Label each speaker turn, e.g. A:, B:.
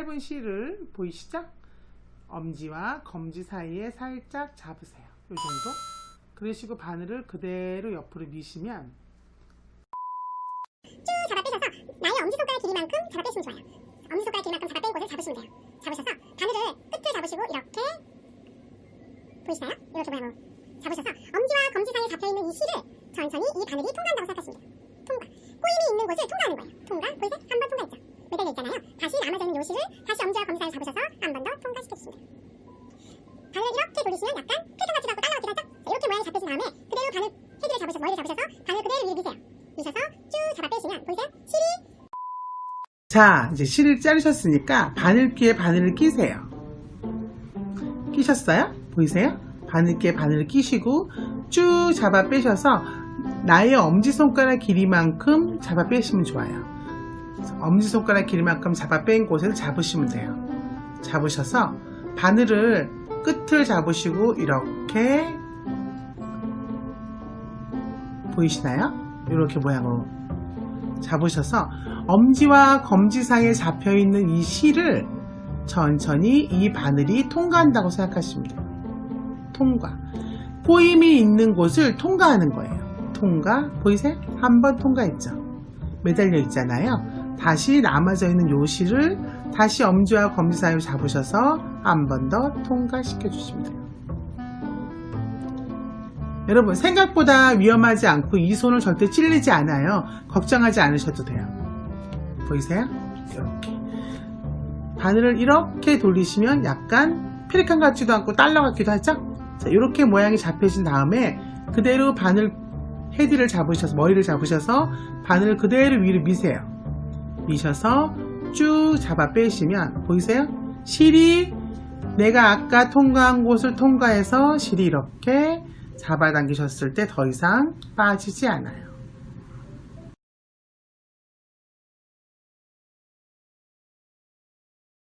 A: 짧은 실을 보이시죠? 엄지와 검지 사이에 살짝 잡으세요. 이 정도. 그러시고 바늘을 그대로 옆으로 미시면
B: 쭉 잡아 빼셔서 나의 엄지손가락 길이만큼 잡아 빼시면 좋아요. 엄지손가락 길이만큼 잡아 뺀 곳을 잡으시면 돼요. 잡으셔서 바늘을 끝을 잡으시고 이렇게 보이시나요? 이렇게 모양으로 잡으셔서 엄지와 검지 사이에 잡혀있는 이 실을 천천히 이 바늘이 통과한다고 생각하시면 돼요. 통과. 꼬임이 있는 곳을 통과하는 거예요. 통과. 보이세요? 한 번 통과했죠. 매달려 있잖아요. 다시 남아져 있는 요 실을 다시 엄지와 사이에 잡으셔서 한 번 더 통과시켜주시면 돼요. 바늘을 이렇게 돌리시면 약간 갖고 딸랑하게 살짝 자, 이렇게 모양이 잡히신 다음에 그대로 바늘 헤드를 잡으셔서 머리를 잡으셔서 바늘 그대로 위로 미세요. 미셔서 쭉 잡아 빼시면 보이세요? 실이
A: 자, 이제 실을 자르셨으니까 바늘귀에 바늘을 끼세요. 끼셨어요? 보이세요? 바늘귀에 바늘을 끼시고 쭉 잡아 빼셔서 나의 엄지손가락 길이만큼 잡아 빼시면 좋아요. 엄지손가락 길이만큼 잡아 뺀 곳을 잡으시면 돼요. 잡으셔서 바늘을 끝을 잡으시고 이렇게 보이시나요? 이렇게 모양으로 잡으셔서 엄지와 검지 사이에 잡혀 있는 이 실을 천천히 이 바늘이 통과한다고 생각하시면 돼요. 통과. 꼬임이 있는 곳을 통과하는 거예요. 통과. 보이세요? 한 번 통과했죠. 매달려 있잖아요. 다시 남아져 있는 요 실을 다시 엄지와 검지 사이로 잡으셔서 한 번 더 통과시켜 주시면 돼요. 여러분 생각보다 위험하지 않고 이 손을 절대 찔리지 않아요. 걱정하지 않으셔도 돼요. 보이세요? 이렇게 바늘을 이렇게 돌리시면 약간 페리칸 같지도 않고 달러 같기도 하죠? 자, 이렇게 모양이 잡혀진 다음에 그대로 바늘 헤드를 잡으셔서 머리를 잡으셔서 바늘을 그대로 위로 미세요. 미셔서 쭉 잡아 빼시면 보이세요? 실이 내가 아까 통과한 곳을 통과해서 실이 이렇게 잡아당기셨을 때 더 이상 빠지지 않아요.